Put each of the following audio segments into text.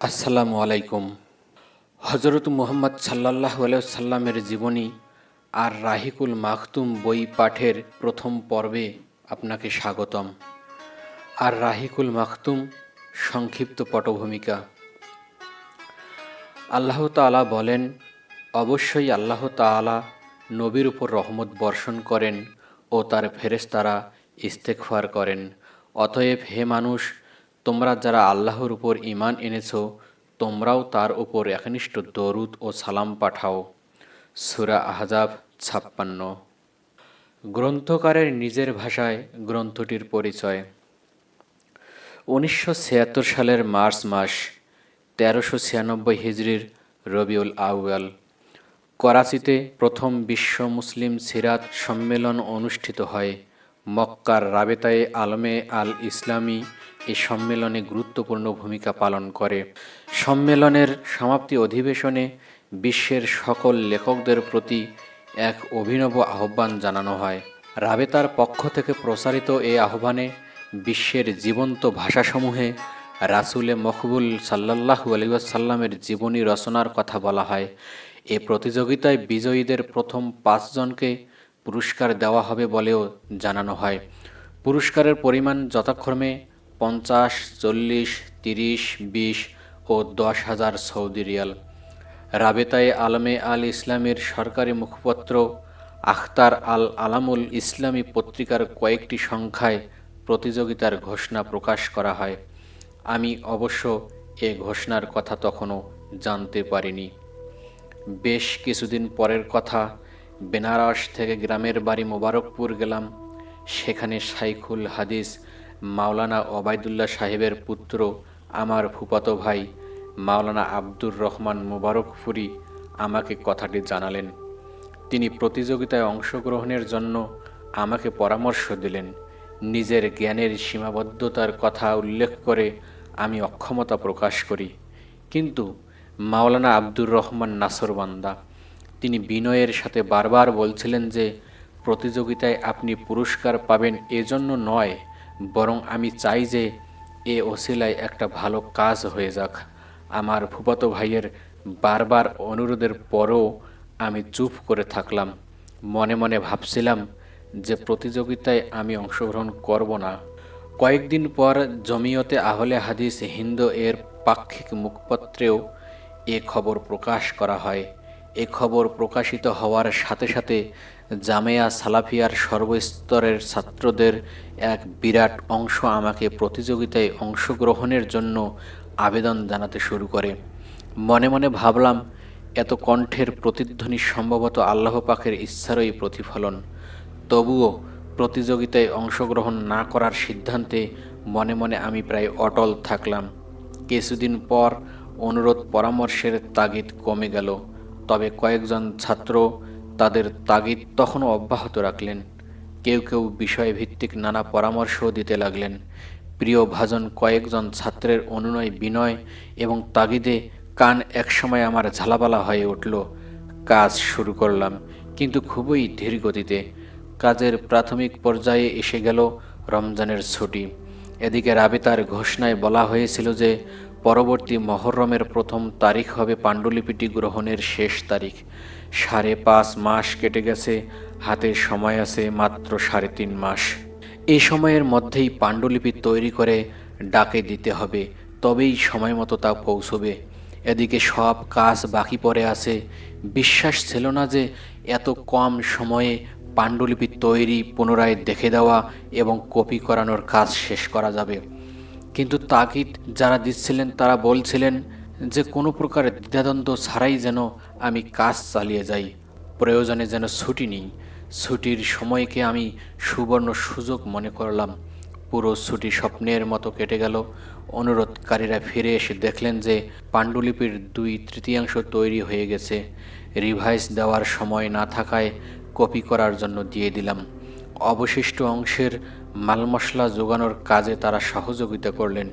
আসসালামু আলাইকুম। হজরত মুহাম্মদ সাল্লাহ সাল্লামের জীবনী আর রাহিকুল মাখতুম বই পাঠের প্রথম পর্বে আপনাকে স্বাগতম। আর রাহিকুল মাখতুম সংক্ষিপ্ত পটভূমিকা। আল্লাহ তাআলা বলেন, অবশ্যই আল্লাহ তাআলা নবীর উপর রহমত বর্ষণ করেন ও তার ফেরেস্তারা ইস্তেকফার করেন। অতএব হে মানুষ তোমরা যারা আল্লাহর উপর ইমান এনেছো, তোমরাও তার উপর একনিষ্ঠ দরুদ ও সালাম পাঠাও। সুরা আহজাব ছাপ্পান্ন। গ্রন্থকারের নিজের ভাষায় গ্রন্থটির পরিচয়। উনিশশো ছিয়াত্তর সালের মার্চ মাস, তেরোশো ছিয়ানব্বই হিজড়ির রবিউল আউয়াল। করাচিতে প্রথম বিশ্ব মুসলিম সিরাত সম্মেলন অনুষ্ঠিত হয়। মক্কার রাবেতায়ে আলমে আল ইসলামী এই সম্মেলনে গুরুত্বপূর্ণ ভূমিকা পালন করে। সম্মেলনের সমাপ্তি অধিবেশনে বিশ্বের সকল লেখকদের প্রতি এক অভিনব আহ্বান জানানো হয়। রাবেতার পক্ষ থেকে প্রসারিত এই আহ্বানে বিশ্বের জীবন্ত ভাষাসমূহে রাসুলে মকবুল সাল্লাহু আলিয়াসাল্লামের জীবনী রচনার কথা বলা হয়। এ প্রতিযোগিতায় বিজয়ীদের প্রথম পাঁচজনকে পুরস্কার দেওয়া হবে বলেও জানানো হয়। পুরস্কারের পরিমাণ যথাক্রমে পঞ্চাশ, চল্লিশ, তিরিশ, বিশ ও দশ হাজার সৌদি রিয়াল। রাবেতায়ে আলমে আল ইসলামের সরকারি মুখপত্র আখতার আল আলামুল ইসলামী পত্রিকার কয়েকটি সংখ্যায় প্রতিযোগিতার ঘোষণা প্রকাশ করা হয়। আমি অবশ্য এ ঘোষণার কথা তখনও জানতে পারিনি। বেশ কিছুদিন পরের কথা, বেনারস থেকে গ্রামের বাড়ি মোবারকপুর গেলাম। সেখানে শাইখুল হাদিস মাওলানা ওবায়দুল্লাহ সাহেবের পুত্র, আমার ফুপাতো ভাই, মাওলানা আব্দুর রহমান মোবারকপুরি আমাকে কথাটি জানালেন। তিনি প্রতিযোগিতায় অংশগ্রহণের জন্য আমাকে পরামর্শ দিলেন। নিজের জ্ঞানের সীমাবদ্ধতার কথা উল্লেখ করে আমি অক্ষমতা প্রকাশ করি। কিন্তু মাওলানা আব্দুর রহমান নাসরবান্দা তিনি বিনয়ের সাথে বারবার বলছিলেন যে, প্রতিযোগিতায় আপনি পুরস্কার পাবেন এজন্য নয় বরং আমি চাই যে এ ওসিলায় একটা ভালো কাজ হয়ে যাক। আমার ফুপাতো ভাইয়ের বারবার অনুরোধের পরও আমি চুপ করে থাকলাম। মনে মনে ভাবছিলাম যে প্রতিযোগিতায় আমি অংশগ্রহণ করব না। কয়েকদিন পর জমিয়তে আহলে হাদিস হিন্দ এর পাক্ষিক মুখপত্রেও এ খবর প্রকাশ করা হয়। এ খবর প্রকাশিত হওয়ার সাথে সাথে জামেয়া সালাফিয়ার সর্বস্তরের ছাত্রদের এক বিরাট অংশ আমাকে প্রতিযোগিতায় অংশগ্রহণের জন্য আবেদন জানাতে শুরু করে। মনে মনে ভাবলাম, এত কণ্ঠের প্রতিধ্বনি সম্ভবত আল্লাহ পাকের ইচ্ছারই প্রতিফলন। তবুও প্রতিযোগিতায় অংশগ্রহণ না করার সিদ্ধান্তে মনে মনে আমি প্রায় অটল থাকলাম। কিছুদিন পর অনুরোধ পরামর্শের তাগিদ কমে গেল। তবে কয়েকজন ছাত্র তাদের তাগিদ তখনও অব্যাহত রাখলেন। কেউ কেউ বিষয়ভিত্তিক নানা পরামর্শও দিতে লাগলেন। প্রিয় ভাজন কয়েকজন ছাত্রের অনুনয় বিনয় এবং তাগিদে কান একসময় আমার ঝালাপালা হয়ে উঠল। কাজ শুরু করলাম, কিন্তু খুবই ধীর গতিতে। কাজের প্রাথমিক পর্যায়ে এসে গেল রমজানের ছুটি। এদিকে রাবেতার ঘোষণায় বলা হয়েছিল যে পরবর্তী মহরমের প্রথম তারিখ হবে পাণ্ডুলিপিটি গ্রহণের শেষ তারিখ। সাড়ে পাঁচ মাস কেটে গেছে, হাতে সময় আছে মাত্র সাড়ে তিন মাস। এই সময়ের মধ্যেই পাণ্ডুলিপি তৈরি করে ডাকে দিতে হবে, তবেই সময় মতো তা পৌঁছবে। এদিকে সব কাজ বাকি পড়ে আছে। বিশ্বাস ছিল না যে এত কম সময়ে পাণ্ডুলিপি তৈরি পুনরায় দেখে দেওয়া এবং কপি করানোর কাজ শেষ করা যাবে। কিন্তু তাগিদ যারা দিচ্ছিলেন, তারা বলছিলেন যে কোনো প্রকার দ্বিধাদ্বন্দ্ব ছাড়াই যেন আমি কাজ চালিয়ে যাই, প্রয়োজনে যেন ছুটি নিই। ছুটির সময়কে আমি সুবর্ণ সুযোগ মনে করলাম। পুরো ছুটি স্বপ্নের মতো কেটে গেল। অনুরোধকারীরা ফিরে এসে দেখলেন যে পাণ্ডুলিপির দুই তৃতীয়াংশ তৈরি হয়ে গেছে। রিভাইস দেওয়ার সময় না থাকায় কপি করার জন্য দিয়ে দিলাম। অবশিষ্ট অংশের মাল মশলা যোগানোর কাজে তারা সহযোগিতা করলেন।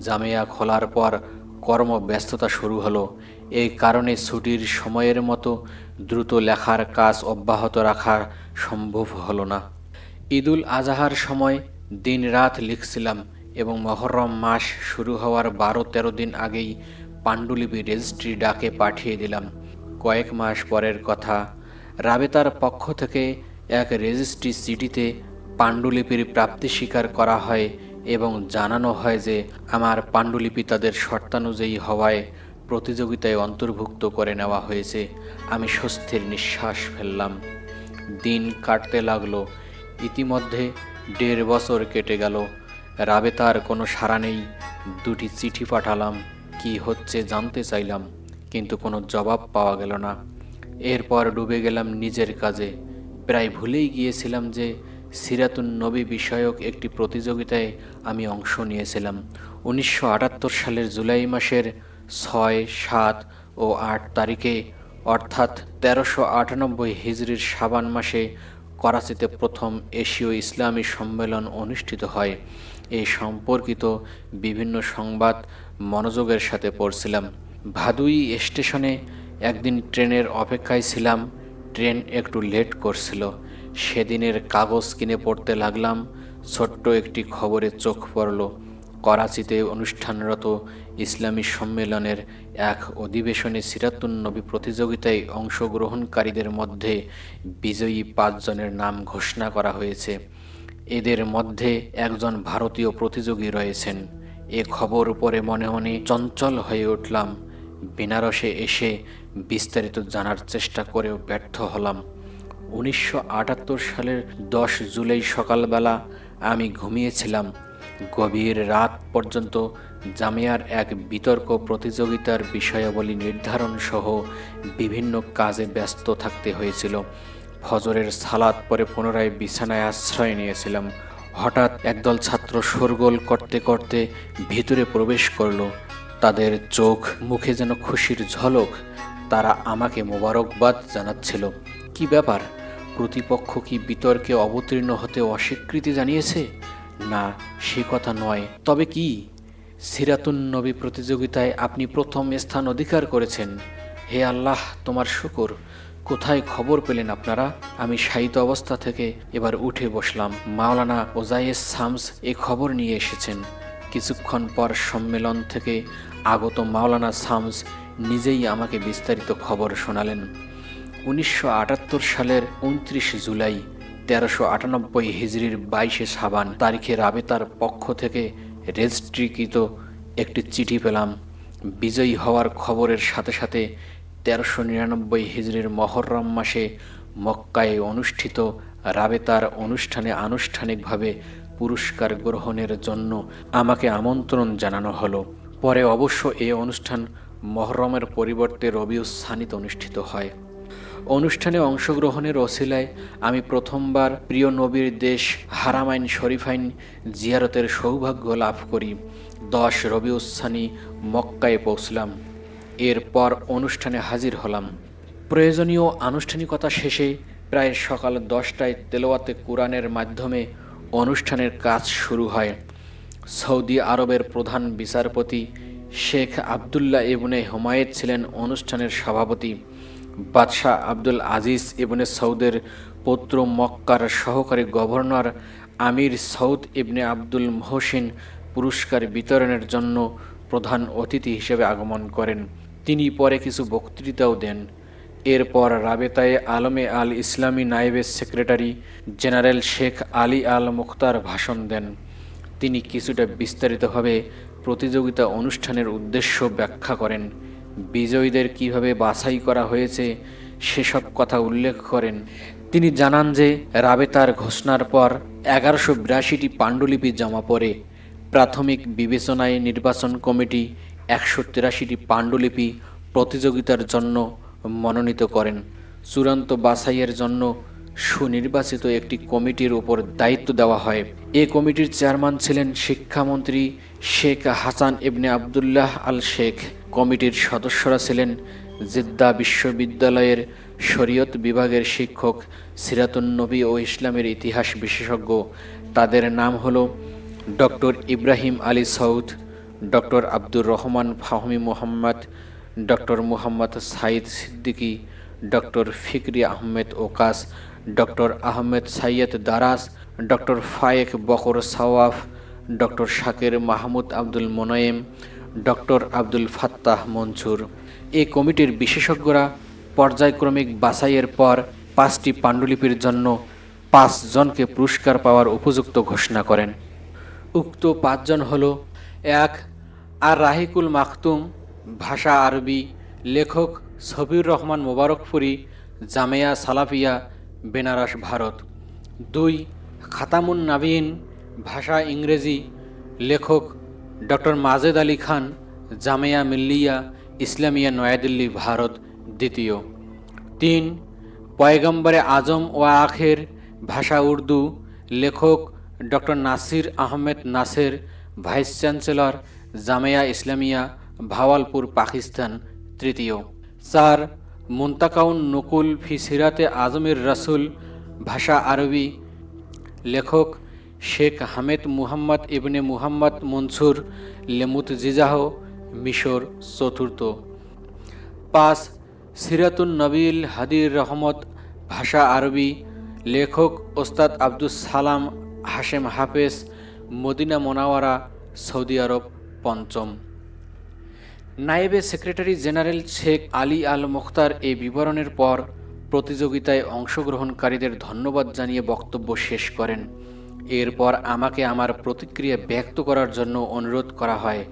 জামিয়া খোলার পর কর্মব্যস্ততা শুরু হলো। এই কারণে ছুটির সময়ের মতো দ্রুত লেখার কাজ অব্যাহত রাখা সম্ভব হলো না। ঈদুল আজহার সময় দিন রাত লিখছিলাম এবং মহরম মাস শুরু হওয়ার বারো তেরো দিন আগেই পাণ্ডুলিপি রেজিস্ট্রি ডাকে পাঠিয়ে দিলাম। কয়েক মাস পরের কথা, রাবেতার পক্ষ থেকে এক রেজিস্ট্রি চিঠিতে পাণ্ডুলিপির প্রাপ্তি স্বীকার করা হয় এবং জানানো হয় যে আমার পাণ্ডুলিপি তাদের শর্তানুযায়ী হওয়ায় প্রতিযোগিতায় অন্তর্ভুক্ত করে নেওয়া হয়েছে। আমি স্বস্তির নিঃশ্বাস ফেললাম। দিন কাটতে লাগল। ইতিমধ্যে দেড় বছর কেটে গেল। রাবেতার কোনো সাড়া নেই। দুটি চিঠি পাঠালাম। কি হচ্ছে জানতে চাইলাম, কিন্তু কোনো জবাব পাওয়া গেল না। এরপর ডুবে গেলাম নিজের কাজে। প্রায় ভুলেই গিয়েছিলাম যে সিরাতুন নবী বিষয়ক একটি প্রতিযোগিতায় আমি অংশ নিয়েছিলাম। উনিশশো আটাত্তর সালের জুলাই মাসের ছয়, সাত ও আট তারিখে, অর্থাৎ তেরোশো আটানব্বই হিজরির সাবান মাসে করাচিতে প্রথম এশীয় ইসলামী সম্মেলন অনুষ্ঠিত হয়। এই সম্পর্কিত বিভিন্ন সংবাদ মনোযোগের সাথে পড়ছিলাম। ভাদুই স্টেশনে একদিন ট্রেনের অপেক্ষায় ছিলাম। ট্রেন একটু লেট করছিল। সেদিনের কাগজ কিনে পড়তে লাগলাম, ছোট্ট একটি খবরে চোখ পড়ল। করাচিতে অনুষ্ঠানরত ইসলামী সম্মেলনের এক অধিবেশনে নবী প্রতিযোগিতায় অংশগ্রহণকারীদের মধ্যে বিজয়ী পাঁচজনের নাম ঘোষণা করা হয়েছে। এদের মধ্যে একজন ভারতীয় প্রতিযোগী রয়েছেন। এ খবর পরে মনে মনে চঞ্চল হয়ে উঠলাম। বেনারসে এসে বিস্তারিত জানার চেষ্টা করেও ব্যর্থ হলাম। উনিশশো আটাত্তর সালের দশ জুলাই সকালবেলা আমি ঘুমিয়েছিলাম। গভীর রাত পর্যন্ত জামিয়ার এক বিতর্ক প্রতিযোগিতার বিষয়াবলী নির্ধারণ সহ বিভিন্ন কাজে ব্যস্ত থাকতে হয়েছিল। ফজরের সালাদ পরে পুনরায় বিছানায় আশ্রয় নিয়েছিলাম। হঠাৎ একদল ছাত্র শোরগোল করতে করতে ভিতরে প্রবেশ করল। তাদের চোখ মুখে যেন খুশির ঝলক, তারা আমাকে মোবারকবাদ জানাচ্ছিল। কি ব্যাপার? প্রতিপক্ষ কি বিতর্কে অবতীর্ণ হতে অস্বীকৃতি জানিয়েছে? না, সে কথা নয়। তবে কি? সিরাতুন নবী প্রতিযোগিতায় আপনি প্রথম স্থান অধিকার করেছেন। হে আল্লাহ, তোমার শুকর। কোথায় খবর পেলেন আপনারা? আমি শায়িত অবস্থা থেকে এবার উঠে বসলাম। মাওলানা ওজায়েস সামস এ খবর নিয়ে এসেছেন। কিছুক্ষণ পর সম্মেলন থেকে আগত মাওলানা সামস নিজেই আমাকে বিস্তারিত খবর শোনালেন। উনিশশো আটাত্তর সালের উনত্রিশ জুলাই তেরোশো আটানব্বই হিজড়ির বাইশে সাবান তারিখে রাবেতার পক্ষ থেকে রেজিস্ট্রিকৃত একটি চিঠি পেলাম। বিজয়ী হওয়ার খবরের সাথে সাথে তেরোশো নিরানব্বই হিজড়ির মহরম মাসে মক্কায় অনুষ্ঠিত রাবেতার অনুষ্ঠানে আনুষ্ঠানিকভাবে পুরস্কার গ্রহণের জন্য আমাকে আমন্ত্রণ জানানো হলো। পরে অবশ্য এই অনুষ্ঠান মহরমের পরিবর্তে রবিউস সানিতে অনুষ্ঠিত হয়। অনুষ্ঠানে অংশগ্রহণের অসিলায় আমি প্রথমবার প্রিয় নবীর দেশ হারামাইন শরীফাইন জিয়ারতের সৌভাগ্য লাভ করি। দশ রবি রবিউসানি মক্কায় পৌঁছলাম। এরপর অনুষ্ঠানে হাজির হলাম। প্রয়োজনীয় আনুষ্ঠানিকতা শেষে প্রায় সকাল দশটায় তেলোয়াতে কোরআনের মাধ্যমে অনুষ্ঠানের কাজ শুরু হয়। সৌদি আরবের প্রধান বিচারপতি শেখ আবদুল্লাহ ইবনে হুমায়েদ ছিলেন অনুষ্ঠানের সভাপতি। বাদশাহ আব্দুল আজিজ ইবনে সৌদের পৌত্র মক্কার সহকারী governor Amir Saud ibn Abdul Mohsin পুরস্কার বিতরণের জন্য প্রধান অতিথি হিসেবে আগমন করেন। তিনি পরে কিছু বক্তৃতাও দেন। এরপর রাবেতায়ে আলমে আল ইসলামী নায়েবের secretary general Sheikh Ali al Mukhtar ভাষণ দেন। তিনি কিছুটা বিস্তারিতভাবে প্রতিযোগিতা অনুষ্ঠানের উদ্দেশ্য ব্যাখ্যা করেন। বিজয়ীদের কীভাবে বাছাই করা হয়েছে, সেসব কথা উল্লেখ করেন। তিনি জানান যে, রাবেতার ঘোষণার পর এগারোশো বিরাশিটি পাণ্ডুলিপি জমা পড়ে। প্রাথমিক বিবেচনায় নির্বাচন কমিটি একশো তিরাশিটি পাণ্ডুলিপি প্রতিযোগিতার জন্য মনোনীত করেন। চূড়ান্ত বাছাইয়ের জন্য সুনির্বাচিত একটি কমিটির ওপর দায়িত্ব দেওয়া হয়। এ কমিটির চেয়ারম্যান ছিলেন শিক্ষামন্ত্রী শেখ হাসান ইবনে আবদুল্লাহ আল শেখ কমিটির সদস্যরা ছিলেন জিদ্দা বিশ্ববিদ্যালয়ের শরীয়ত বিভাগের শিক্ষক সিরাতুন নবী ও ইসলামের ইতিহাস বিশেষজ্ঞ। তাদের নাম হল doctor Ibrahim Ali Saud, doctor Abdur Rahman Fahmi Mohammad, doctor Muhammad Said Siddiqui, doctor Fikri Ahmed Okas, doctor Ahmed Sayed Daras, doctor Faiq Bakr Sawwaf, doctor Shaker Mahmoud Abdul Monaem doctor Abdul Fattah Mansour. এই কমিটির বিশেষজ্ঞরা পর্যায়ক্রমিক বাছাইয়ের পর পাঁচটি পাণ্ডুলিপির জন্য পাঁচজনকে পুরস্কার পাওয়ার উপযুক্ত ঘোষণা করেন। উক্ত পাঁচজন হল এক আর রাহিকুল মাখতুম, ভাষা আরবি, লেখক সবির রহমান মোবারকপুরি, জামেয়া সালাফিয়া, বেনারস ভারত। দুই খাতামুন নাবিন ভাষা ইংরেজি, লেখক ডক্টর মাজেদ আলী খান, জামেয়া মিল্লিয়া, ইসলামিয়া নয়াদিল্লি, ভারত, দ্বিতীয়। তিন, পয়গম্বরে আজম ও আখের ভাষা উর্দু লেখক doctor Nasir Ahmed Naser, vice chancellor Jamia Islamia, Bahawalpur, Pakistan, তৃতীয়। চার, মুন্তাকাউন নকুল ফি সিরাতে আজমের রাসুল, ভাষা আরবি লেখক শেখ হামেদ মুহাম্মদ ইবনে মুহাম্মদ মনসুর, লেমুত জিজাহ, মিশর চতুর্থ। পাঁচ, সিরাতুন নবিল হাদির রহমত, ভাষা আরবি, লেখক ওস্তাদ আব্দুস সালাম হাশেম হাফেজ, মদিনা মোনাওয়ারা, সৌদি আরব পঞ্চম। নায়েবে secretary general Sheikh Ali al Mukhtar এই বিবরণের পর প্রতিযোগিতায় অংশগ্রহণকারীদের ধন্যবাদ জানিয়ে বক্তব্য শেষ করেন। এরপর আমাকে আমার প্রতিক্রিয়া ব্যক্ত করার জন্য অনুরোধ করা হয়।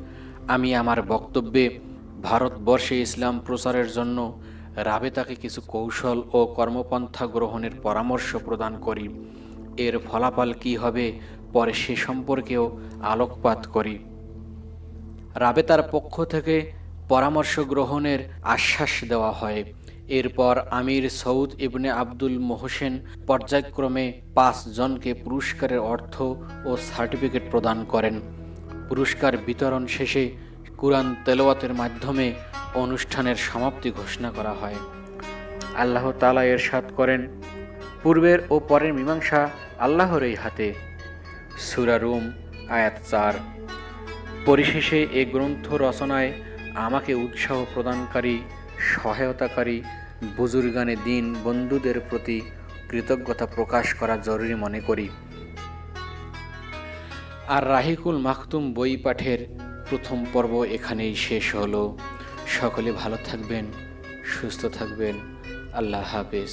আমি আমার বক্তব্যে ভারতবর্ষে ইসলাম প্রচারের জন্য রাবেতাকে কিছু কৌশল ও কর্মপন্থা গ্রহণের পরামর্শ প্রদান করি। এর ফলাফল কী হবে পরে সে সম্পর্কেও আলোকপাত করি। রাবেতার পক্ষ থেকে পরামর্শ গ্রহণের আশ্বাস দেওয়া হয়। এরপর আমির সৌদ ইবনে আব্দুল মোহসেন পর্যায়ক্রমে পাঁচ জনকে পুরস্কারের অর্থ ও সার্টিফিকেট প্রদান করেন। পুরস্কার বিতরণ শেষে কুরআন তেলাওয়াতের মাধ্যমে অনুষ্ঠানের সমাপ্তি ঘোষণা করা হয়। আল্লাহ তালা এরশাদ করেন, পূর্বের ও পরের মীমাংসা আল্লাহর এই হাতে। সুরারুম আয়াত চার। পরিশেষে এ গ্রন্থ রচনায় আমাকে উৎসাহ প্রদানকারী সহায়তাকারী বুজুর্গানে দিন বন্ধুদের প্রতি কৃতজ্ঞতা প্রকাশ করা জরুরি মনে করি। আর রাহিকুল মাখতুম বই পাঠের প্রথম পর্ব এখানেই শেষ হলো। সকলে ভালো থাকবেন, সুস্থ থাকবেন। আল্লাহ হাফেজ।